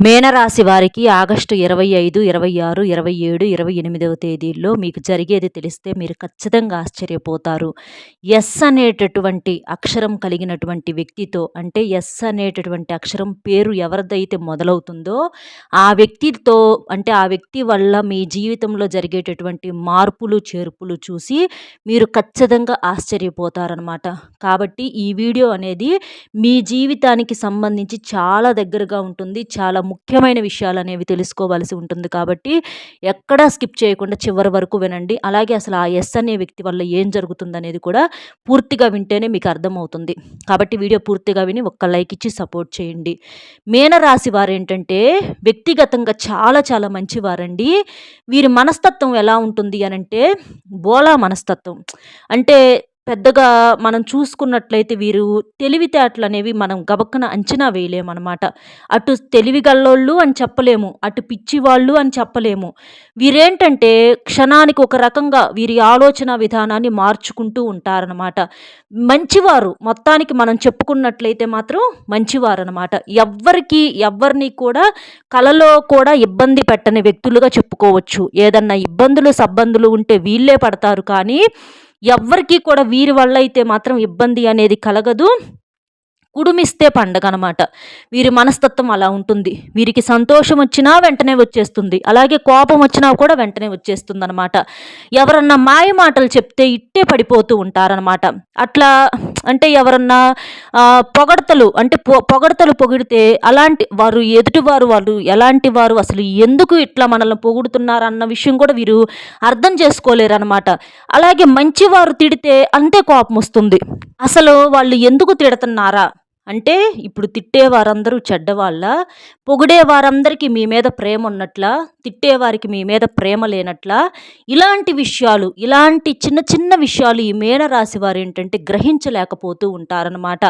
మేనరాశి వారికి ఆగస్టు ఇరవై ఐదు ఇరవై ఆరు ఇరవై ఏడు ఇరవై ఎనిమిదవ తేదీల్లో మీకు జరిగేది తెలిస్తే మీరు ఖచ్చితంగా ఆశ్చర్యపోతారు. ఎస్ అనేటటువంటి అక్షరం కలిగినటువంటి వ్యక్తితో అంటే ఎస్ అనేటటువంటి అక్షరం పేరు ఎవరిదైతే మొదలవుతుందో ఆ వ్యక్తితో అంటే ఆ వ్యక్తి వల్ల మీ జీవితంలో జరిగేటటువంటి మార్పులు చేర్పులు చూసి మీరు ఖచ్చితంగా ఆశ్చర్యపోతారనమాట కాబట్టి ఈ వీడియో అనేది మీ జీవితానికి సంబంధించి చాలా దగ్గరగా ఉంటుంది చాలా ముఖ్యమైన విషయాలు అనేవి తెలుసుకోవాల్సి ఉంటుంది కాబట్టి ఎక్కడా స్కిప్ చేయకుండా చివరి వరకు వినండి. అలాగే అసలు ఆ ఎస్ అనే వ్యక్తి వల్ల ఏం జరుగుతుంది అనేది కూడా పూర్తిగా వింటేనే మీకు అర్థమవుతుంది. కాబట్టి వీడియో పూర్తిగా విని ఒక్క లైక్ ఇచ్చి సపోర్ట్ చేయండి. మీనరాశి వారు ఏంటంటే వ్యక్తిగతంగా చాలా చాలా మంచివారండి. వీరి మనస్తత్వం ఎలా ఉంటుంది అని అంటే బోలా మనస్తత్వం. అంటే పెద్దగా మనం చూసుకున్నట్లయితే వీరు తెలివితేటలు అనేవి మనం గబక్కన అంచనా వేయలేమన్నమాట. అటు తెలివిగల్లోళ్ళు అని చెప్పలేము అటు పిచ్చి వాళ్ళు అని చెప్పలేము. వీరేంటంటే క్షణానికి ఒక రకంగా వీరి ఆలోచన విధానాన్ని మార్చుకుంటూ ఉంటారనమాట మంచివారు మొత్తానికి మనం చెప్పుకున్నట్లయితే మాత్రం మంచివారనమాట ఎవ్వరికి ఎవరిని కూడా కలలో కూడా ఇబ్బంది పెట్టని వ్యక్తులుగా చెప్పుకోవచ్చు. ఏదన్నా ఇబ్బందులు సబ్బందులు ఉంటే వీళ్ళే పడతారు కానీ ఎవ్వరికీ కూడా వీరి వల్ల అయితే మాత్రం ఇబ్బంది అనేది కలగదు. కుడుమిస్తే పండగ అనమాట వీరి మనస్తత్వం అలా ఉంటుంది. వీరికి సంతోషం వచ్చినా వెంటనే వచ్చేస్తుంది. అలాగే కోపం వచ్చినా కూడా వెంటనే వచ్చేస్తుంది అనమాట ఎవరన్నా మాయ మాటలు చెప్తే ఇట్టే పడిపోతూ ఉంటారనమాట. అట్లా అంటే ఎవరన్నా పొగడతలు అంటే పొగడతలు పొగిడితే అలాంటి వారు ఎదుటివారు వాళ్ళు ఎలాంటి వారు అసలు ఎందుకు ఇట్లా మనల్ని పొగుడుతున్నారు అన్న విషయం కూడా వీరు అర్థం చేసుకోలేరు అనమాట అలాగే మంచివారు తిడితే అంతే కోపం వస్తుంది. అసలు వాళ్ళు ఎందుకు తిడుతున్నారా? అంటే ఇప్పుడు తిట్టే వారందరూ చెడ్డవాళ్ళ పొగిడే వారందరికీ మీ మీద ప్రేమ ఉన్నట్లా తిట్టేవారికి మీ మీద ప్రేమ లేనట్ల ఇలాంటి విషయాలు ఇలాంటి చిన్న చిన్న విషయాలు ఈ మేనరాశి వారు ఏంటంటే గ్రహించలేకపోతూ ఉంటారనమాట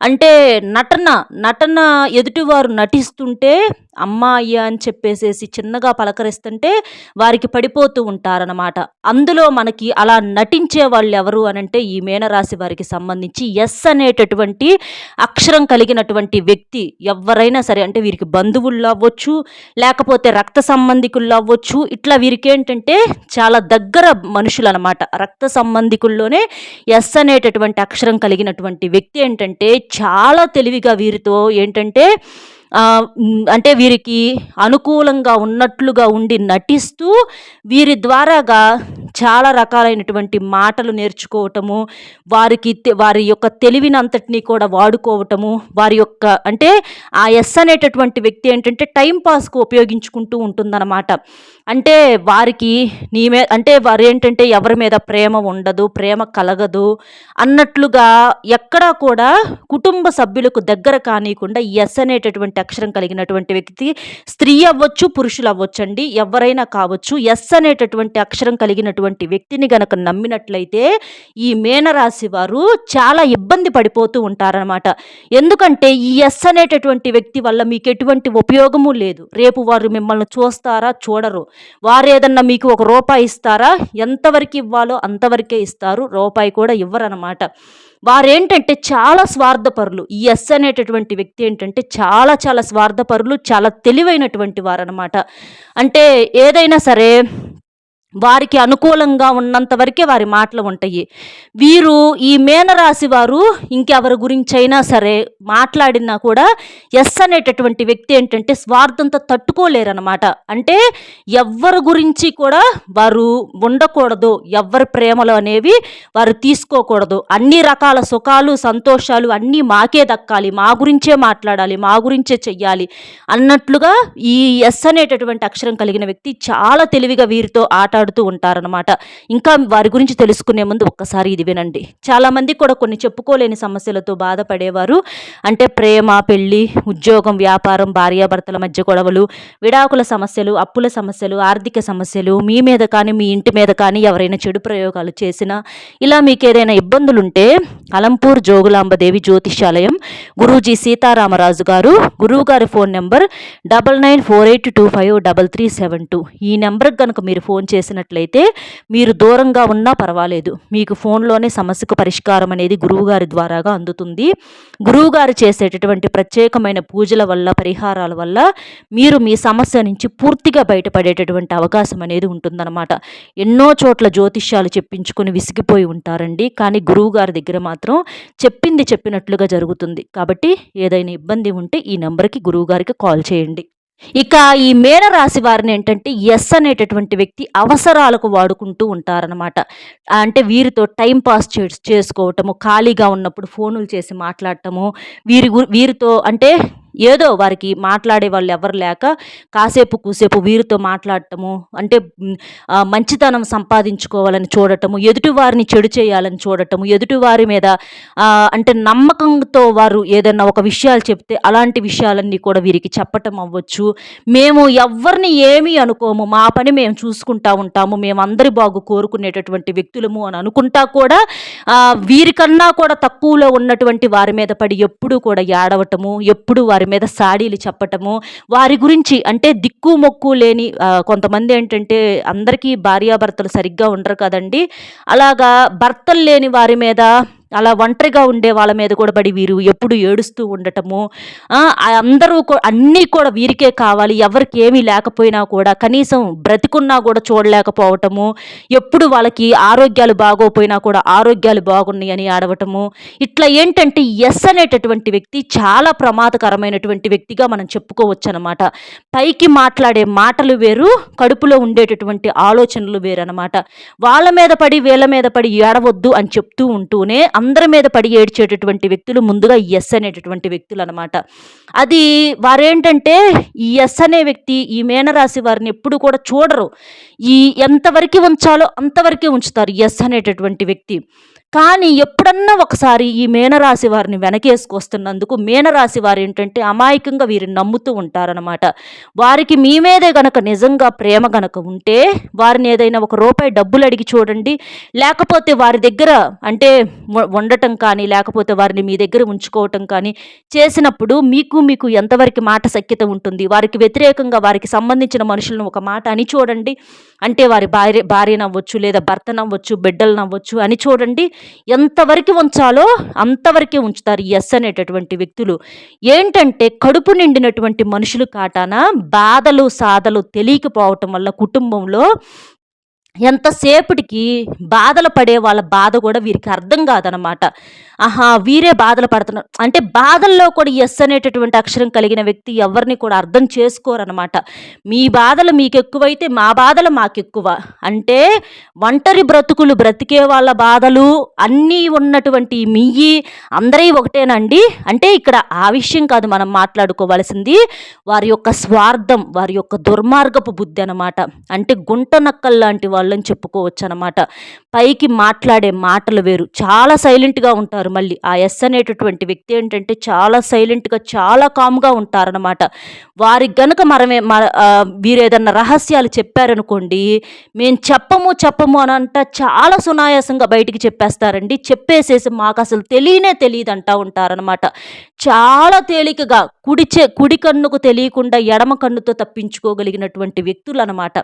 అంటే నటన నటన ఎదుటివారు నటిస్తుంటే అమ్మాయి అని చెప్పేసేసి చిన్నగా పలకరిస్తుంటే వారికి పడిపోతూ ఉంటారనమాట అందులో మనకి అలా నటించే వాళ్ళు ఎవరు అనంటే ఈ మేనరాశి వారికి సంబంధించి ఎస్ అనేటటువంటి అక్షరం కలిగినటువంటి వ్యక్తి ఎవరైనా సరే అంటే వీరికి బంధువుల్లో అవ్వచ్చు లేకపోతే రక్త సంబంధికుల్లో అవ్వచ్చు ఇట్లా వీరికి ఏంటంటే చాలా దగ్గర మనుషులు అనమాట రక్త సంబంధికుల్లోనే ఎస్ అనేటటువంటి అక్షరం కలిగినటువంటి వ్యక్తి ఏంటంటే చాలా తెలివిగా వీరితో ఏంటంటే అంటే వీరికి అనుకూలంగా ఉన్నట్లుగా ఉండి నటిస్తూ వీరి ద్వారాగా చాలా రకాలైనటువంటి మాటలు నేర్చుకోవటము వారికి వారి యొక్క తెలివినంతటినీ కూడా వాడుకోవటము వారి యొక్క అంటే ఆ ఎస్ అనేటటువంటి వ్యక్తి ఏంటంటే టైంపాస్కు ఉపయోగించుకుంటూ ఉంటుందన్నమాట. అంటే వారికి నీ మీద అంటే వారు ఏంటంటే ఎవరి మీద ప్రేమ ఉండదు ప్రేమ కలగదు అన్నట్లుగా ఎక్కడా కూడా కుటుంబ సభ్యులకు దగ్గర కానియకుండా ఎస్ అనేటటువంటి అక్షరం కలిగినటువంటి వ్యక్తి. స్త్రీ అవ్వచ్చు పురుషులు అవ్వచ్చండి. ఎవరైనా కావచ్చు ఎస్ అనేటటువంటి అక్షరం కలిగినటువంటి వ్యక్తిని గనక నమ్మినట్లయితే ఈ మేనరాశి వారు చాలా ఇబ్బంది పడిపోతూ ఉంటారనమాట ఎందుకంటే ఈ ఎస్ అనేటటువంటి వ్యక్తి వల్ల మీకు ఎటువంటి ఉపయోగము లేదు. రేపు వారు మిమ్మల్ని చూస్తారా చూడరు. వారు ఏదన్నా మీకు ఒక రూపాయి ఇస్తారా? ఎంతవరకు ఇవ్వాలో అంతవరకే ఇస్తారు. రూపాయి కూడా ఇవ్వరనమాట వారేంటంటే చాలా స్వార్థపరులు. ఈ ఎస్ అనేటటువంటి వ్యక్తి ఏంటంటే చాలా చాలా స్వార్థపరులు చాలా తెలివైనటువంటి వారనమాట అంటే ఏదైనా సరే వారికి అనుకూలంగా ఉన్నంత వరకే వారి మాటలు ఉంటాయి. వీరు ఈ మేనరాశి వారు ఇంకెవరి గురించి అయినా సరే మాట్లాడినా కూడా ఎస్ అనేటటువంటి వ్యక్తి ఏంటంటే స్వార్థంతో తట్టుకోలేరనమాట అంటే ఎవరి గురించి కూడా వారు ఉండకూడదు. ఎవరి ప్రేమలు అనేవి వారు తీసుకోకూడదు. అన్ని రకాల సుఖాలు సంతోషాలు అన్నీ మాకే దక్కాలి. మా గురించే మాట్లాడాలి. మా గురించే చెయ్యాలి అన్నట్లుగా ఈ ఎస్ అనేటటువంటి అక్షరం కలిగిన వ్యక్తి చాలా తెలివిగా వీరితో ఆట మాట్లాడుతూ ఉంటారనమాట ఇంకా వారి గురించి తెలుసుకునే ముందు ఒక్కసారి ఇది వినండి. చాలామంది కూడా కొన్ని చెప్పుకోలేని సమస్యలతో బాధపడేవారు. అంటే ప్రేమ పెళ్ళి ఉద్యోగం వ్యాపారం భార్యాభర్తల మధ్య గొడవలు విడాకుల సమస్యలు అప్పుల సమస్యలు ఆర్థిక సమస్యలు మీ మీద కానీ మీ ఇంటి మీద కానీ ఎవరైనా చెడు ప్రయోగాలు చేసినా ఇలా మీకు ఏదైనా ఇబ్బందులుంటే అలంపూర్ జోగులాంబదేవి జ్యోతిష్యాలయం గురూజీ సీతారామరాజు గారు గురువు గారి phone number double nine four eight two five double three seven two. ఈ నెంబర్కి కనుక మీరు ఫోన్ చేసి చేసినట్లయితే మీరు దూరంగా ఉన్నా పర్వాలేదు. మీకు ఫోన్లోనే సమస్యకు పరిష్కారం అనేది గురువుగారి ద్వారాగా అందుతుంది. గురువుగారు చేసేటటువంటి ప్రత్యేకమైన పూజల వల్ల పరిహారాల వల్ల మీరు మీ సమస్య నుంచి పూర్తిగా బయటపడేటటువంటి అవకాశం అనేది ఉంటుందన్నమాట. ఎన్నో చోట్ల జ్యోతిష్యాలు చెప్పించుకొని విసిగిపోయి ఉంటారండి. కానీ గురువుగారి దగ్గర మాత్రం చెప్పింది చెప్పినట్లుగా జరుగుతుంది. కాబట్టి ఏదైనా ఇబ్బంది ఉంటే ఈ నెంబర్కి గురువుగారికి కాల్ చేయండి. ఇక ఈ మేడ రాశి వారిని ఏంటంటే ఎస్ అనేటటువంటి వ్యక్తి అవసరాలకు వాడుకుంటూ ఉంటారనమాట అంటే వీరితో టైం పాస్ చే చేసుకోవటము ఖాళీగా ఉన్నప్పుడు ఫోనులు చేసి మాట్లాడటము వీరి వీరితో అంటే ఏదో వారికి మాట్లాడే వాళ్ళు ఎవరు లేక కాసేపు కూసేపు వీరితో మాట్లాడటము అంటే మంచితనం సంపాదించుకోవాలని చూడటము ఎదుటివారిని చెడు చేయాలని చూడటము ఎదుటివారి మీద అంటే నమ్మకంతో వారు ఏదైనా ఒక విషయాలు చెప్తే అలాంటి విషయాలన్నీ కూడా వీరికి చెప్పటం అవ్వచ్చు. మేము ఎవరిని ఏమీ అనుకోము. మా పని మేము చూసుకుంటా ఉంటాము. మేము అందరి బాగు కోరుకునేటటువంటి వ్యక్తులము అని అనుకుంటా కూడా వీరికన్నా కూడా తక్కువలో ఉన్నటువంటి వారి మీద పడి ఎప్పుడూ కూడా ఏడవటము ఎప్పుడు వారి వారి మీద సాడీలు చెప్పటము వారి గురించి అంటే దిక్కు మొక్కు లేని కొంతమంది ఏంటంటే అందరికీ భార్యాభర్తలు సరిగ్గా ఉండరు కదండి. అలాగా భర్తలు లేని వారి మీద అలా ఒంటరిగా ఉండే వాళ్ళ మీద కూడా పడి వీరు ఎప్పుడు ఏడుస్తూ ఉండటము అందరూ అన్నీ కూడా వీరికే కావాలి. ఎవరికి ఏమీ లేకపోయినా కూడా కనీసం బ్రతికున్నా కూడా చూడలేకపోవటము ఎప్పుడు వాళ్ళకి ఆరోగ్యాలు బాగోపోయినా కూడా ఆరోగ్యాలు బాగున్నాయని ఆడవటము. ఇట్లా ఏంటంటే ఎస్ అనేటటువంటి వ్యక్తి చాలా ప్రమాదకరమైనటువంటి వ్యక్తిగా మనం చెప్పుకోవచ్చు అనమాట పైకి మాట్లాడే మాటలు వేరు కడుపులో ఉండేటటువంటి ఆలోచనలు వేరు అనమాట వాళ్ళ మీద పడి వీళ్ళ మీద పడి ఏడవద్దు అని చెప్తూ ఉంటూనే అందరి మీద పడి ఏడ్చేటటువంటి వ్యక్తులు ముందుగా ఎస్ అనేటటువంటి వ్యక్తులు అనమాట అది వారేంటంటే ఈ ఎస్ అనే వ్యక్తి ఈ మేనరాశి వారిని ఎప్పుడు కూడా చూడరు. ఈ ఎంతవరకు ఉంచాలో అంతవరకే ఉంచుతారు ఎస్ అనేటటువంటి వ్యక్తి. కానీ ఎప్పుడన్నా ఒకసారి ఈ మీనరాశి వారిని వెనకేసుకొస్తున్నందుకు మీనరాశి వారు ఏంటంటే అమాయకంగా వీరిని నమ్ముతూ ఉంటారనమాట వారికి మీ మీదే గనక నిజంగా ప్రేమ గనక ఉంటే వారిని ఏదైనా ఒక రూపాయి డబ్బులు అడిగి చూడండి. లేకపోతే వారి దగ్గర అంటే ఉండటం కానీ లేకపోతే వారిని మీ దగ్గర ఉంచుకోవటం కానీ చేసినప్పుడు మీకు మీకు ఎంతవరకు మాట సఖ్యత ఉంటుంది? వారికి వ్యతిరేకంగా వారికి సంబంధించిన మనుషులను ఒక మాట అని చూడండి. అంటే వారి భార్య భార్య నవ్వచ్చు లేదా భర్త నవ్వచ్చు బిడ్డలు నవ్వచ్చు అని చూడండి. ఎంతవరకు ఉంచాలో అంతవరకే ఉంచుతారు ఎస్ అనేటటువంటి వ్యక్తులు. ఏంటంటే కడుపు నిండినటువంటి మనుషులు కాటాన బాధలు సాధలు తెలియకపోవటం వల్ల కుటుంబంలో ఎంతసేపటికి బాధలు పడే వాళ్ళ బాధ కూడా వీరికి అర్థం కాదనమాట ఆహా వీరే బాధలు పడుతున్నారు. అంటే బాధల్లో కూడా ఎస్ అనేటటువంటి అక్షరం కలిగిన వ్యక్తి ఎవరిని కూడా అర్థం చేసుకోరనమాట మీ బాధలు మీకు ఎక్కువైతే మా బాధలు మాకు ఎక్కువ అంటే ఒంటరి బ్రతుకులు బ్రతికే వాళ్ళ బాధలు అన్నీ ఉన్నటువంటి మియ్యి అందరి ఒకటేనండి. అంటే ఇక్కడ ఆ విషయం కాదు మనం మాట్లాడుకోవాల్సింది. వారి యొక్క స్వార్థం వారి యొక్క దుర్మార్గపు బుద్ధి అనమాట అంటే గుంట నక్కల్ లాంటి వాళ్ళని చెప్పుకోవచ్చు అనమాట పైకి మాట్లాడే మాటలు వేరు. చాలా సైలెంట్గా ఉంటారు మళ్ళీ. ఆ ఎస్ అనేటటువంటి వ్యక్తి ఏంటంటే చాలా సైలెంట్గా చాలా కామ్గా ఉంటారనమాట. వారికి గనుక మనమే వీరు ఏదన్నా రహస్యాలు చెప్పారనుకోండి మేము చెప్పము చెప్పము అని అంట చాలా సునాయాసంగా బయటికి చెప్పేస్తారండి. చెప్పేసేసి మాకు అసలు తెలియనే తెలియదు అంటా ఉంటారనమాట. చాలా తేలికగా కుడిచే కుడి కన్నుకు తెలియకుండా ఎడమ కన్నుతో తప్పించుకోగలిగినటువంటి వ్యక్తులు అనమాట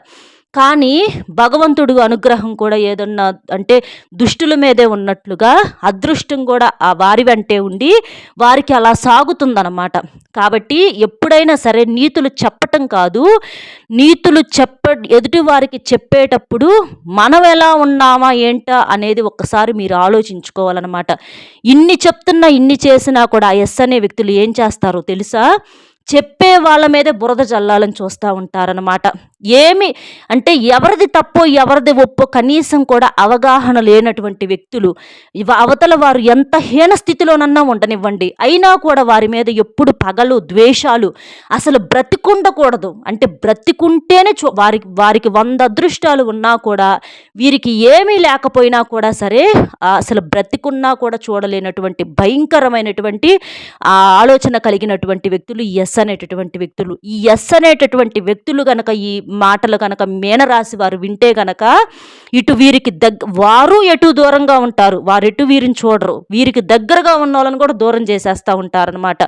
కానీ భగవంతుడు అనుగ్రహం కూడా ఏదన్నా అంటే దుష్టుల మీదే ఉన్నట్లుగా అదృష్టం కూడా ఆ వారి వెంటే ఉండి వారికి అలా సాగుతుందన్నమాట. కాబట్టి ఎప్పుడైనా సరే నీతులు చెప్పటం కాదు. నీతులు చెప్ప ఎదుటి వారికి చెప్పేటప్పుడు మనం ఎలా ఉన్నామా ఏంటా అనేది ఒక్కసారి మీరు ఆలోచించుకోవాలన్నమాట. ఇన్ని చెప్తున్నా ఇన్ని చేసినా కూడా ఎస్ అనే వ్యక్తులు ఏం చేస్తారో తెలుసా? చెప్పే వాళ్ళ మీదే బురద జల్లాలని చూస్తూ ఉంటారనమాట ఏమి అంటే ఎవరిది తప్పో ఎవరిది ఒప్పో కనీసం కూడా అవగాహన లేనటువంటి వ్యక్తులు అవతల వారు ఎంత హీన స్థితిలోనన్నా ఉండనివ్వండి. అయినా కూడా వారి మీద ఎప్పుడు పగలు ద్వేషాలు అసలు బ్రతికుండకూడదు. అంటే బ్రతికుంటేనే చూ వారికి వారికి వంద అదృష్టాలు ఉన్నా కూడా వీరికి ఏమీ లేకపోయినా కూడా సరే అసలు బ్రతికున్నా కూడా చూడలేనటువంటి భయంకరమైనటువంటి ఆలోచన కలిగినటువంటి వ్యక్తులు ఎస్ అనేటటువంటి వ్యక్తులు. ఈ ఎస్ అనేటటువంటి వ్యక్తులు కనుక ఈ మాటలు కనుక మీనరాశి వారు వింటే గనక ఇటు వీరికి దగ్గ వారు ఎటు దూరంగా ఉంటారు వారు ఎటు వీరిని చూడరు. వీరికి దగ్గరగా ఉన్న వాళ్ళని కూడా దూరం చేసేస్తూ ఉంటారనమాట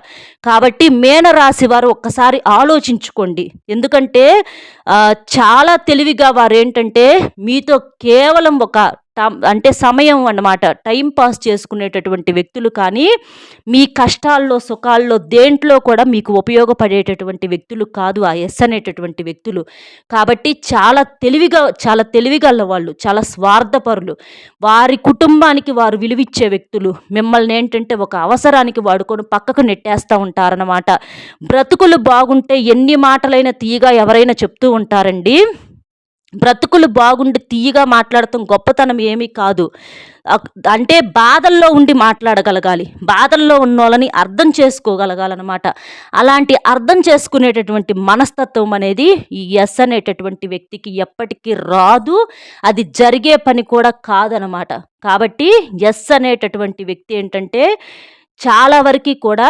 కాబట్టి మీనరాశి వారు ఒక్కసారి ఆలోచించుకోండి. ఎందుకంటే చాలా తెలివిగా వారు ఏంటంటే మీతో కేవలం ఒక అంటే సమయం అన్నమాట. టైం పాస్ చేసుకునేటటువంటి వ్యక్తులు కానీ మీ కష్టాల్లో సుఖాల్లో దేంట్లో కూడా మీకు ఉపయోగపడేటటువంటి వ్యక్తులు కాదు ఆ ఎస్ అనేటటువంటి వ్యక్తులు. కాబట్టి చాలా తెలివిగా చాలా తెలివిగల వాళ్ళు చాలా స్వార్థపరులు. వారి కుటుంబానికి వారు విలువిచ్చే వ్యక్తులు. మిమ్మల్ని ఏంటంటే ఒక అవసరానికి వాడుకొని పక్కకు నెట్టేస్తూ ఉంటారనమాట బ్రతుకులు బాగుంటే ఎన్ని మాటలైనా తీయగా ఎవరైనా చెప్తూ ఉంటారండి. బ్రతుకులు బాగుండి తీయగా మాట్లాడటం గొప్పతనం ఏమీ కాదు. అంటే బాధల్లో ఉండి మాట్లాడగలగాలి. బాధల్లో ఉన్న వాళ్ళని అర్థం చేసుకోగలగాలన్నమాట. అలాంటి అర్థం చేసుకునేటటువంటి మనస్తత్వం అనేది ఈ ఎస్ అనేటటువంటి వ్యక్తికి ఎప్పటికీ రాదు. అది జరిగే పని కూడా కాదనమాట కాబట్టి ఎస్ అనేటటువంటి వ్యక్తి ఏంటంటే చాలా వరకు కూడా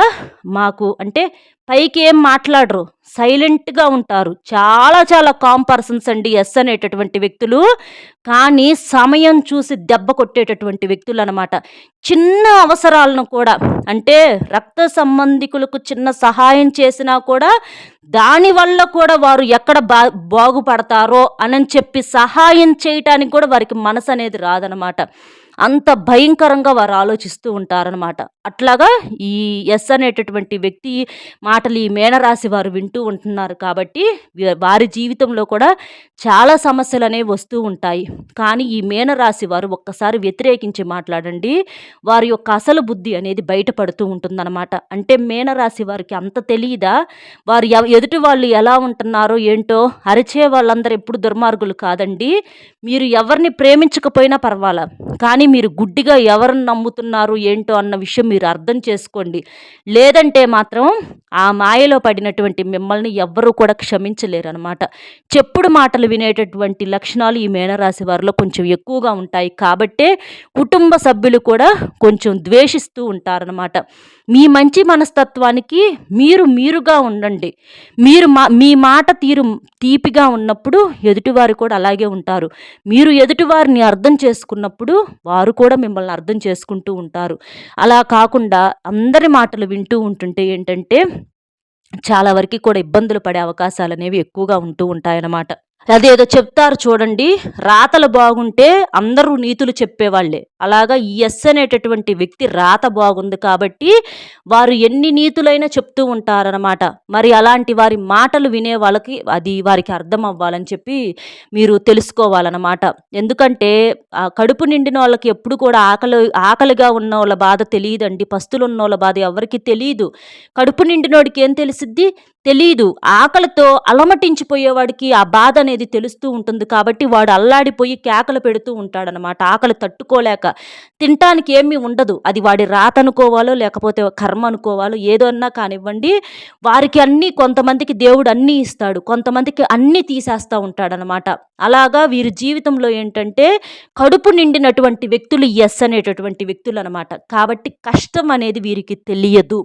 మాకు అంటే పైకి ఏం మాట్లాడరు. సైలెంట్గా ఉంటారు. చాలా చాలా కామ్ పర్సన్స్ అండి ఎస్ అనేటటువంటి వ్యక్తులు. కానీ సమయం చూసి దెబ్బ కొట్టేటటువంటి వ్యక్తులు అనమాట చిన్న అవసరాలను కూడా అంటే రక్త సంబంధికులకు చిన్న సహాయం చేసినా కూడా దానివల్ల కూడా వారు ఎక్కడ బా బాగుపడతారో అని చెప్పి సహాయం చేయటానికి కూడా వారికి మనసు అనేది రాదనమాట. అంత భయంకరంగా వారు ఆలోచిస్తూ ఉంటారనమాట అట్లాగా ఈ ఎస్ అనేటటువంటి వ్యక్తి మాటలు ఈ మేనరాశి వారు వింటూ ఉంటున్నారు కాబట్టి వారి జీవితంలో కూడా చాలా సమస్యలు అనేవి వస్తూ ఉంటాయి. కానీ ఈ మేనరాశి వారు ఒక్కసారి వ్యతిరేకించి మాట్లాడండి. వారి యొక్క అసలు బుద్ధి అనేది బయటపడుతూ ఉంటుందన్నమాట. అంటే మేనరాశి వారికి అంత తెలియదా వారు ఎదుటి వాళ్ళు ఎలా ఉంటున్నారో ఏంటో? అరిచే వాళ్ళందరూ ఎప్పుడు దుర్మార్గులు కాదండి. మీరు ఎవరిని ప్రేమించకపోయినా పర్వాలా. కానీ మీరు గుడ్డిగా ఎవరిని నమ్ముతున్నారు ఏంటో అన్న విషయం మీరు అర్థం చేసుకోండి. లేదంటే మాత్రం ఆ మాయలో పడినటువంటి మిమ్మల్ని ఎవ్వరూ కూడా క్షమించలేరు అనమాట చెప్పుడు మాటలు వినేటటువంటి లక్షణాలు ఈ మేనరాశి వారిలో కొంచెం ఎక్కువగా ఉంటాయి కాబట్టే కుటుంబ సభ్యులు కూడా కొంచెం ద్వేషిస్తూ ఉంటారనమాట మీ మంచి మనస్తత్వానికి మీరు మీరుగా ఉండండి. మీరు మా మీ మాట తీరు తీపిగా ఉన్నప్పుడు ఎదుటివారు కూడా అలాగే ఉంటారు. మీరు ఎదుటివారిని అర్థం చేసుకున్నప్పుడు వారు కూడా మిమ్మల్ని అర్థం చేసుకుంటూ ఉంటారు. అలా కాకుండా అందరి మాటలు వింటూ ఉంటుంటే ఏంటంటే చాలా వరకు కూడా ఇబ్బందులు పడే అవకాశాలు అనేవి ఎక్కువగా ఉంటూ ఉంటాయన్నమాట. అదేదో చెప్తారు చూడండి రాతలు బాగుంటే అందరూ నీతులు చెప్పేవాళ్ళే. అలాగా ఈ ఎస్ అనేటటువంటి వ్యక్తి రాత బాగుంది కాబట్టి వారు ఎన్ని నీతులైనా చెప్తూ ఉంటారనమాట మరి అలాంటి వారి మాటలు వినే వాళ్ళకి అది వారికి అర్థం అవ్వాలని చెప్పి మీరు తెలుసుకోవాలన్నమాట. ఎందుకంటే ఆ కడుపు నిండిన వాళ్ళకి ఎప్పుడు కూడా ఆకలి ఆకలిగా ఉన్న వాళ్ళ బాధ తెలియదండి. పస్తులు ఉన్న వాళ్ళ బాధ ఎవరికి తెలియదు కడుపు నిండినోడికి ఏం తెలిసిద్ది? తెలీదు. ఆకలితో అలమటించిపోయేవాడికి ఆ బాధ అనేది తెలుస్తూ ఉంటుంది కాబట్టి వాడు అల్లాడిపోయి కేకలు పెడుతూ ఉంటాడనమాట ఆకలి తట్టుకోలేక. తినటానికి ఏమీ ఉండదు. అది వాడి రాత అనుకోవాలో లేకపోతే కర్మ అనుకోవాలో ఏదన్నా కానివ్వండి వారికి అన్నీ కొంతమందికి దేవుడు అన్నీ ఇస్తాడు. కొంతమందికి అన్నీ తీసేస్తూ ఉంటాడనమాట. అలాగా వీరి జీవితంలో ఏంటంటే కడుపు నిండినటువంటి వ్యక్తులు ఎస్ అనేటటువంటి వ్యక్తులు అనమాట కాబట్టి కష్టం అనేది వీరికి తెలియదు.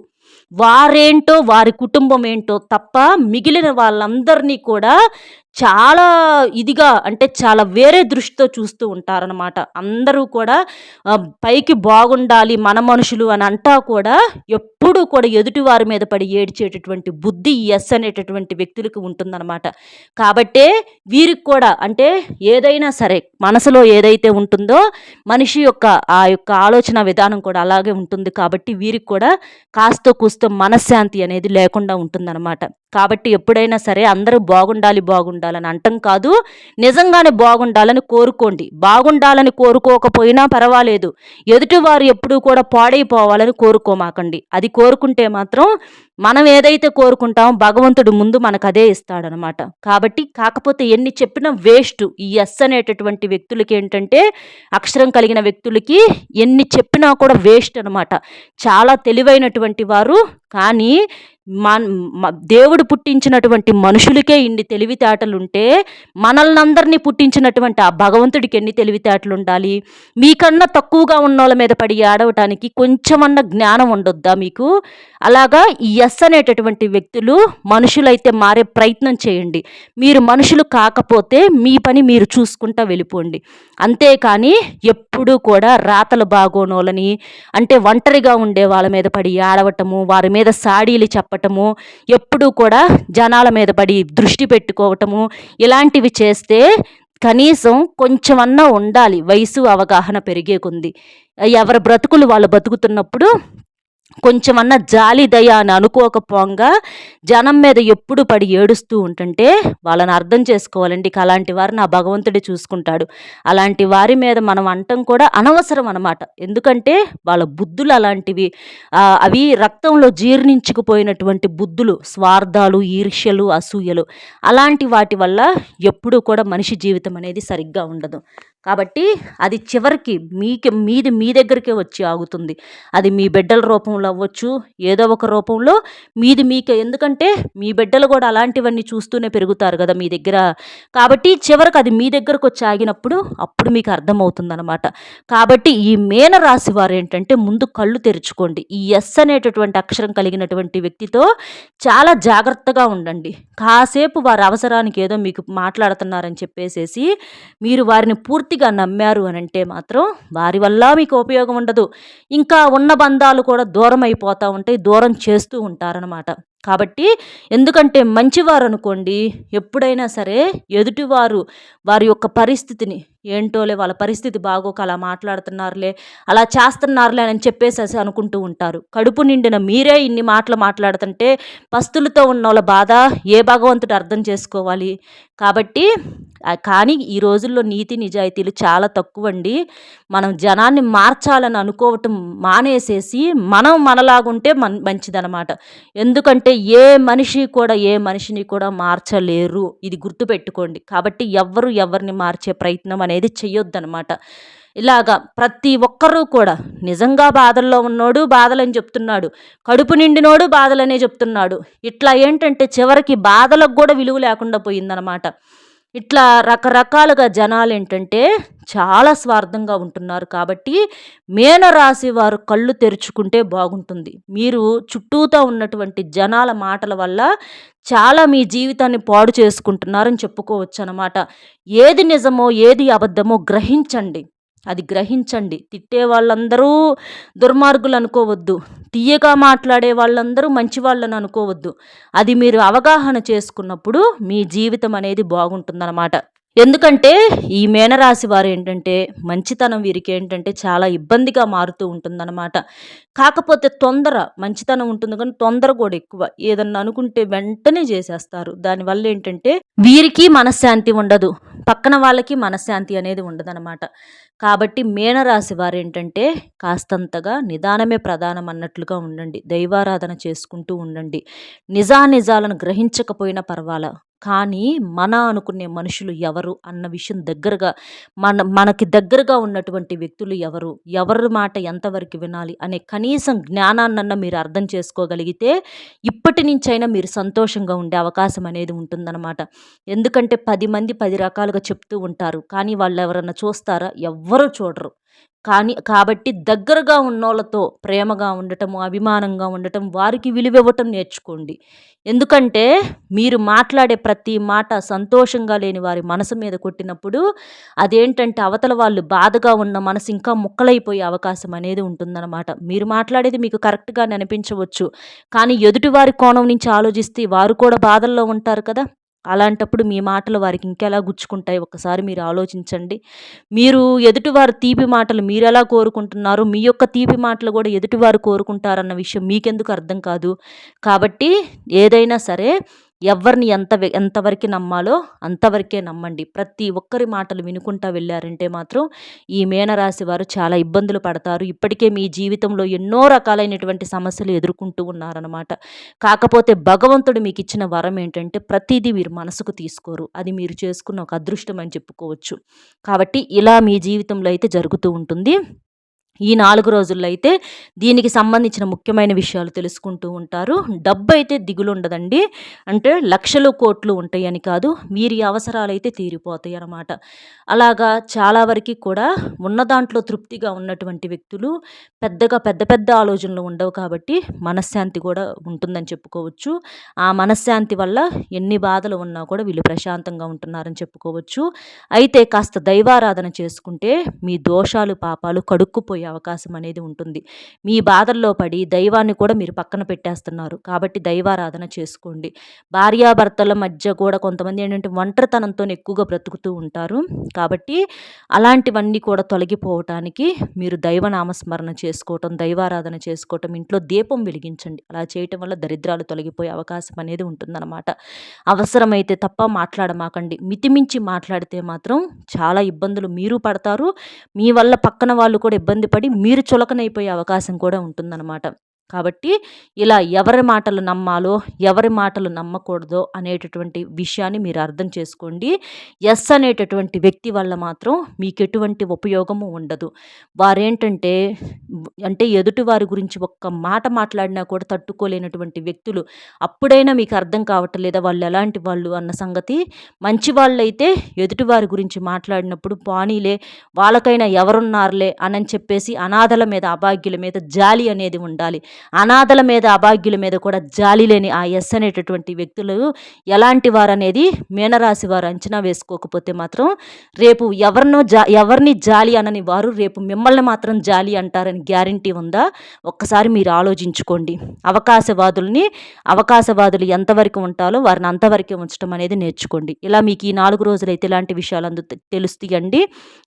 వారేంటో వారి కుటుంబం ఏంటో తప్ప మిగిలిన వాళ్ళందరినీ కూడా చాలా ఇదిగా అంటే చాలా వేరే దృష్టితో చూస్తూ ఉంటారనమాట అందరూ కూడా పైకి బాగుండాలి మన మనుషులు అని అంటా కూడా ఎప్పుడూ కూడా ఎదుటి వారి మీద పడి ఏడ్చేటటువంటి బుద్ధి ఎస్ అనేటటువంటి వ్యక్తులకు ఉంటుందన్నమాట. కాబట్టే వీరికి కూడా అంటే ఏదైనా సరే మనసులో ఏదైతే ఉంటుందో మనిషి యొక్క ఆ యొక్క ఆలోచన విధానం కూడా అలాగే ఉంటుంది. కాబట్టి వీరికి కూడా కాస్త కూస్తో మనశ్శాంతి అనేది లేకుండా ఉంటుందన్నమాట. కాబట్టి ఎప్పుడైనా సరే అందరూ బాగుండాలి బాగుండాలని అంటం కాదు. నిజంగానే బాగుండాలని కోరుకోండి. బాగుండాలని కోరుకోకపోయినా పర్వాలేదు. ఎదుటివారు ఎప్పుడూ కూడా పాడైపోవాలని కోరుకోమాకండి. అది కోరుకుంటే మాత్రం మనం ఏదైతే కోరుకుంటామో భగవంతుడు ముందు మనకు అదే ఇస్తాడనమాట. కాబట్టి కాకపోతే ఎన్ని చెప్పినా వేస్ట్. ఈ ఎస్ అనేటటువంటి వ్యక్తులకి ఏంటంటే అక్షరం కలిగిన వ్యక్తులకి ఎన్ని చెప్పినా కూడా వేస్ట్ అనమాట. చాలా తెలివైనటువంటి వారు కానీ మన దేవుడు పుట్టించినటువంటి మనుషులకే ఇన్ని తెలివితేటలు ఉంటే మనల్ని అందరినీ పుట్టించినటువంటి ఆ భగవంతుడికి ఎన్ని తెలివితేటలు ఉండాలి మీకన్నా తక్కువగా ఉన్న వాళ్ళ మీద పడి ఆడవటానికి కొంచెమన్నా జ్ఞానం ఉండొద్దా మీకు? అలాగా ఈ ఎస్ అనేటటువంటి వ్యక్తులు మనుషులైతే మారే ప్రయత్నం చేయండి. మీరు మనుషులు కాకపోతే మీ పని మీరు చూసుకుంటా వెళ్ళిపోండి. అంతేకాని ఎప్పుడూ కూడా రాతలు బాగోనోలని అంటే ఒంటరిగా ఉండే వాళ్ళ మీద పడి ఆడవటము వారి మీద సాడీలు చెప్పటము ఎప్పుడూ కూడా జనాల మీద పడి దృష్టి పెట్టుకోవటము ఇలాంటివి చేస్తే కనీసం కొంచెమన్నా ఉండాలి. వయసు అవగాహన పెరిగే కొంది ఎవరి బ్రతుకులు వాళ్ళు బతుకుతున్నప్పుడు కొంచెమన్నా జాలి దయ అని అనుకోకపోగా జనం మీద ఎప్పుడు పడి ఏడుస్తూ ఉంటుంటే వాళ్ళని అర్థం చేసుకోవాలండి. ఇక అలాంటి వారిని ఆ భగవంతుడే చూసుకుంటాడు. అలాంటి వారి మీద మనం అంటం కూడా అనవసరం అనమాట ఎందుకంటే వాళ్ళ బుద్ధులు అలాంటివి అవి రక్తంలో జీర్ణించుకుపోయినటువంటి బుద్ధులు స్వార్థాలు ఈర్ష్యలు అసూయలు అలాంటి వాటి వల్ల ఎప్పుడూ కూడా మనిషి జీవితం అనేది సరిగ్గా ఉండదు. కాబట్టి అది చివరికి మీకి మీది మీ దగ్గరికే వచ్చి ఆగుతుంది. అది మీ బిడ్డల రూపంలో అవ్వచ్చు ఏదో ఒక రూపంలో మీది మీకే. ఎందుకంటే మీ బిడ్డలు కూడా అలాంటివన్నీ చూస్తూనే పెరుగుతారు కదా మీ దగ్గర. కాబట్టి చివరికి అది మీ దగ్గరకు వచ్చి ఆగినప్పుడు అప్పుడు మీకు అర్థమవుతుందనమాట కాబట్టి ఈ మేన రాశి వారు ఏంటంటే ముందు కళ్ళు తెరుచుకోండి. ఈ ఎస్ అనేటటువంటి అక్షరం కలిగినటువంటి వ్యక్తితో చాలా జాగ్రత్తగా ఉండండి. కాసేపు వారి అవసరానికి ఏదో మీకు మాట్లాడుతున్నారని చెప్పేసేసి మీరు వారిని పూర్తి పూర్తిగా నమ్మారు అని అంటే మాత్రం వారి వల్ల మీకు ఉపయోగం ఉండదు. ఇంకా ఉన్న బంధాలు కూడా దూరం అయిపోతూ ఉంటాయి దూరం చేస్తూ ఉంటారనమాట కాబట్టి ఎందుకంటే మంచివారు అనుకోండి ఎప్పుడైనా సరే ఎదుటివారు వారి యొక్క పరిస్థితిని ఏంటోలే వాళ్ళ పరిస్థితి బాగోక అలా మాట్లాడుతున్నారులే అలా చేస్తున్నారులే అని చెప్పేసి అనుకుంటూ ఉంటారు. కడుపు నిండిన మీరే ఇన్ని మాటలు మాట్లాడుతుంటే పస్తులతో ఉన్న వాళ్ళ బాధ ఏ భగవంతుడు అర్థం చేసుకోవాలి? కాబట్టి కానీ ఈ రోజుల్లో నీతి నిజాయితీలు చాలా తక్కువ అండి మనం జనాన్ని మార్చాలని అనుకోవటం మానేసేసి మనం మనలాగుంటే మన్ మంచిదనమాట. ఎందుకంటే ఏ మనిషి కూడా ఏ మనిషిని కూడా మార్చలేరు. ఇది గుర్తుపెట్టుకోండి. కాబట్టి ఎవ్వరు ఎవరిని మార్చే ప్రయత్నం అనేది అనేది చెయ్యొద్దనమాట. ఇలాగా ప్రతి ఒక్కరూ కూడా నిజంగా బాధల్లో ఉన్నోడు బాధలని చెప్తున్నాడు. కడుపు నిండినోడు బాధలనే చెప్తున్నాడు. ఇట్లా ఏంటంటే చివరికి బాధలకు కూడా విలువ లేకుండా పోయిందనమాట. ఇట్లా రకరకాలుగా జనాలు ఏంటంటే చాలా స్వార్థంగా ఉంటున్నారు కాబట్టి మేనరాశి వారు కళ్ళు తెరుచుకుంటే బాగుంటుంది. మీరు చుట్టూతో ఉన్నటువంటి జనాల మాటల వల్ల చాలా మీ జీవితాన్ని పాడు చేసుకుంటున్నారని చెప్పుకోవచ్చు అనమాట ఏది నిజమో ఏది అబద్ధమో గ్రహించండి. అది గ్రహించండి. తిట్టే వాళ్ళందరూ దుర్మార్గులు అనుకోవద్దు. తీయగా మాట్లాడే వాళ్ళందరూ మంచి వాళ్ళని అనుకోవద్దు. అది మీరు అవగాహన చేసుకున్నప్పుడు మీ జీవితం అనేది బాగుంటుందన్నమాట. ఎందుకంటే ఈ మేనరాశి వారు ఏంటంటే మంచితనం వీరికి ఏంటంటే చాలా ఇబ్బందిగా మారుతూ ఉంటుందన్నమాట. కాకపోతే తొందర మంచితనం ఉంటుంది కానీ తొందర కూడా ఎక్కువ. ఏదన్నా అనుకుంటే వెంటనే చేసేస్తారు. దానివల్ల ఏంటంటే వీరికి మనశ్శాంతి ఉండదు. పక్కన వాళ్ళకి మనశ్శాంతి అనేది ఉండదన్నమాట. కాబట్టి మేనరాశి వారు ఏంటంటే కాస్తంతగా నిదానమే ప్రధానం అన్నట్లుగా ఉండండి. దైవారాధన చేసుకుంటూ ఉండండి. నిజానిజాలను గ్రహించకపోయినా పర్వాలా. కానీ మన అనుకునే మనుషులు ఎవరు అన్న విషయం దగ్గరగా మన మనకి దగ్గరగా ఉన్నటువంటి వ్యక్తులు ఎవరు? ఎవరి మాట ఎంతవరకు వినాలి అనే కనీసం జ్ఞానాన్నన్నా మీరు అర్థం చేసుకోగలిగితే ఇప్పటి నుంచైనా మీరు సంతోషంగా ఉండే అవకాశం అనేది ఉంటుందన్నమాట. ఎందుకంటే పది మంది పది రకాలుగా చెప్తూ ఉంటారు. కానీ వాళ్ళు ఎవరన్నా చూస్తారా? ఎవ్వరూ చూడరు. కానీ కాబట్టి దగ్గరగా ఉన్నోళ్ళతో ప్రేమగా ఉండటము అభిమానంగా ఉండటం వారికి విలువివ్వటం నేర్చుకోండి. ఎందుకంటే మీరు మాట్లాడే ప్రతి మాట సంతోషంగా లేని వారి మనసు మీద కొట్టినప్పుడు అదేంటంటే అవతల వాళ్ళు బాధగా ఉన్న మనసు ఇంకా ముక్కలైపోయే అవకాశం అనేది ఉంటుందన్నమాట. మీరు మాట్లాడేది మీకు కరెక్ట్గా అనిపించవచ్చు. కానీ ఎదుటివారి కోణం నుంచి ఆలోచిస్తే వారు కూడా బాధల్లో ఉంటారు కదా. అలాంటప్పుడు మీ మాటలు వారికి ఇంకెలా గుచ్చుకుంటాయి? ఒకసారి మీరు ఆలోచించండి. మీరు ఎదుటివారు తీపి మాటలు మీరు ఎలా కోరుకుంటున్నారో? మీ యొక్క తీపి మాటలు కూడా ఎదుటివారు కోరుకుంటారన్న విషయం మీకెందుకు అర్థం కాదు? కాబట్టి ఏదైనా సరే ఎవరిని ఎంత ఎంతవరకు నమ్మాలో అంతవరకే నమ్మండి. ప్రతి ఒక్కరి మాటలు వినుకుంటా వెళ్ళారంటే మాత్రం ఈ మేనరాశి వారు చాలా ఇబ్బందులు పడతారు. ఇప్పటికే మీ జీవితంలో ఎన్నో రకాలైనటువంటి సమస్యలు ఎదుర్కొంటూ ఉన్నారనమాట కాకపోతే భగవంతుడు మీకు ఇచ్చిన వరం ఏంటంటే ప్రతిదీ మీరు మనసుకు తీసుకోరు. అది మీరు చేసుకున్న ఒక అదృష్టం అని చెప్పుకోవచ్చు. కాబట్టి ఇలా మీ జీవితంలో అయితే జరుగుతూ ఉంటుంది. ఈ నాలుగు రోజుల్లో అయితే దీనికి సంబంధించిన ముఖ్యమైన విషయాలు తెలుసుకుంటూ ఉంటారు. డబ్బు అయితే దిగులు ఉండదండి అంటే లక్షలు కోట్లు ఉంటాయని కాదు మీరు అవసరాలు అయితే తీరిపోతాయి అన్నమాట అలాగా చాలా వరకు కూడా ఉన్న దాంట్లో తృప్తిగా ఉన్నటువంటి వ్యక్తులు పెద్దగా పెద్ద పెద్ద ఆలోచనలు ఉండవు కాబట్టి మనశ్శాంతి కూడా ఉంటుందని చెప్పుకోవచ్చు. ఆ మనశ్శాంతి వల్ల ఎన్ని బాధలు ఉన్నా కూడా వీళ్ళు ప్రశాంతంగా ఉంటున్నారని చెప్పుకోవచ్చు. అయితే కాస్త దైవారాధన చేసుకుంటే మీ దోషాలు పాపాలు కడుక్కుపోయి అవకాశం అనేది ఉంటుంది. మీ బాధల్లో పడి దైవాన్ని కూడా మీరు పక్కన పెట్టేస్తున్నారు. కాబట్టి దైవారాధన చేసుకోండి. భార్యాభర్తల మధ్య కూడా కొంతమంది ఏంటంటే ఒంటరితనంతో ఎక్కువగా బ్రతుకుతూ ఉంటారు. కాబట్టి అలాంటివన్నీ కూడా తొలగిపోవటానికి మీరు దైవనామస్మరణ చేసుకోవటం దైవారాధన చేసుకోవటం ఇంట్లో దీపం వెలిగించండి. అలా చేయటం వల్ల దరిద్రాలు తొలగిపోయే అవకాశం అనేది ఉంటుందన్నమాట. అవసరమైతే తప్ప మాట్లాడమాకండి. మితిమించి మాట్లాడితే మాత్రం చాలా ఇబ్బందులు మీరు పడతారు. మీ వల్ల పక్కన వాళ్ళు కూడా ఇబ్బంది పడి మీరు చులకనైపోయే అవకాశం కూడా ఉంటుందన్నమాట. కాబట్టి ఇలా ఎవరి మాటలు నమ్మాలో ఎవరి మాటలు నమ్మకూడదో అనేటటువంటి విషయాన్ని మీరు అర్థం చేసుకోండి. ఎస్ అనేటటువంటి వ్యక్తి వల్ల మాత్రం మీకు ఎటువంటి ఉపయోగము ఉండదు. వారేంటంటే అంటే ఎదుటి వారి గురించి ఒక్క మాట మాట్లాడినా కూడా తట్టుకోలేనటువంటి వ్యక్తులు అప్పుడైనా మీకు అర్థం కావటం లేదా వాళ్ళు ఎలాంటి వాళ్ళు అన్న సంగతి మంచి వాళ్ళైతే ఎదుటివారి గురించి మాట్లాడినప్పుడు పానీలే వాళ్ళకైనా ఎవరున్నారులే అని చెప్పేసి అనాథల మీద అభాగ్యుల మీద జాలి అనేది ఉండాలి. అనాథల మీద అభాగ్యుల మీద కూడా జాలి లేని ఆ ఎస్ అనేటటువంటి వ్యక్తులు ఎలాంటి వారు అనేది మీనరాశి వారు అంచనా వేసుకోకపోతే మాత్రం రేపు ఎవరినో జా ఎవరిని జాలి అనని వారు రేపు మిమ్మల్ని మాత్రం జాలి అంటారని గ్యారంటీ ఉందా? ఒక్కసారి మీరు ఆలోచించుకోండి. అవకాశవాదుల్ని అవకాశవాదులు ఎంతవరకు ఉంటారో వారిని అంతవరకే ఉంచడం అనేది నేర్చుకోండి. ఇలా మీకు ఈ నాలుగు రోజులైతే ఇలాంటి విషయాలు అందు తెలుస్తాయండి.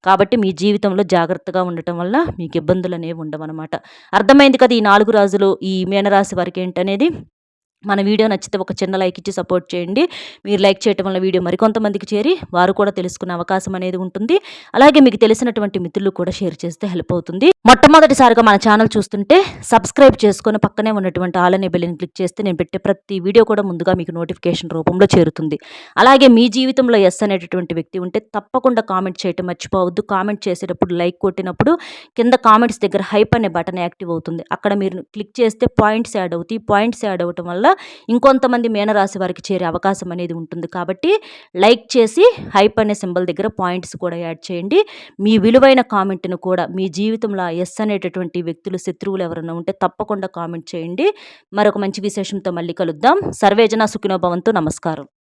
కాబట్టి మీ జీవితంలో జాగ్రత్తగా ఉండటం వల్ల మీకు ఇబ్బందులు అనేవి ఉండవన్నమాట. అర్థమైంది కదా ఈ నాలుగు రోజులు? రోజులు ఈ మీనరాశి వారికి ఏంటనేది మన వీడియో నచ్చితే ఒక చిన్న లైక్ ఇచ్చి సపోర్ట్ చేయండి. మీరు లైక్ చేయటం వల్ల వీడియో మరికొంతమందికి చేరి వారు కూడా తెలుసుకునే అవకాశం అనేది ఉంటుంది. అలాగే మీకు తెలిసినటువంటి మిత్రులు కూడా షేర్ చేస్తే హెల్ప్ అవుతుంది. మొట్టమొదటిసారిగా మన ఛానల్ చూస్తుంటే సబ్స్క్రైబ్ చేసుకుని పక్కనే ఉన్నటువంటి ఆల్ అనే బెల్లిని క్లిక్ చేస్తే నేను పెట్టే ప్రతి వీడియో కూడా ముందుగా మీకు నోటిఫికేషన్ రూపంలో చేరుతుంది. అలాగే మీ జీవితంలో ఎస్ అనేటటువంటి వ్యక్తి ఉంటే తప్పకుండా కామెంట్ చేయటం మర్చిపోవద్దు. కామెంట్ చేసేటప్పుడు లైక్ కొట్టినప్పుడు కింద కామెంట్స్ దగ్గర హైప్ అనే బటన్ యాక్టివ్ అవుతుంది. అక్కడ మీరు క్లిక్ చేస్తే పాయింట్స్ యాడ్ అవుతాయి. పాయింట్స్ యాడ్ అవ్వటం వల్ల ఇంకొంతమంది మీనరాశి వారికి చేరే అవకాశం అనేది ఉంటుంది. కాబట్టి లైక్ చేసి హైప్ అనే సింబల్ దగ్గర పాయింట్స్ కూడా యాడ్ చేయండి. మీ విలువైన కామెంట్ను కూడా మీ జీవితంలో ఎస్ అనేటటువంటి వ్యక్తులు శత్రువులు ఎవరైనా ఉంటే తప్పకుండా కామెంట్ చేయండి. మరొక మంచి విశేషంతో మళ్ళీ కలుద్దాం. సర్వేజన సుఖినోభవంతో నమస్కారం.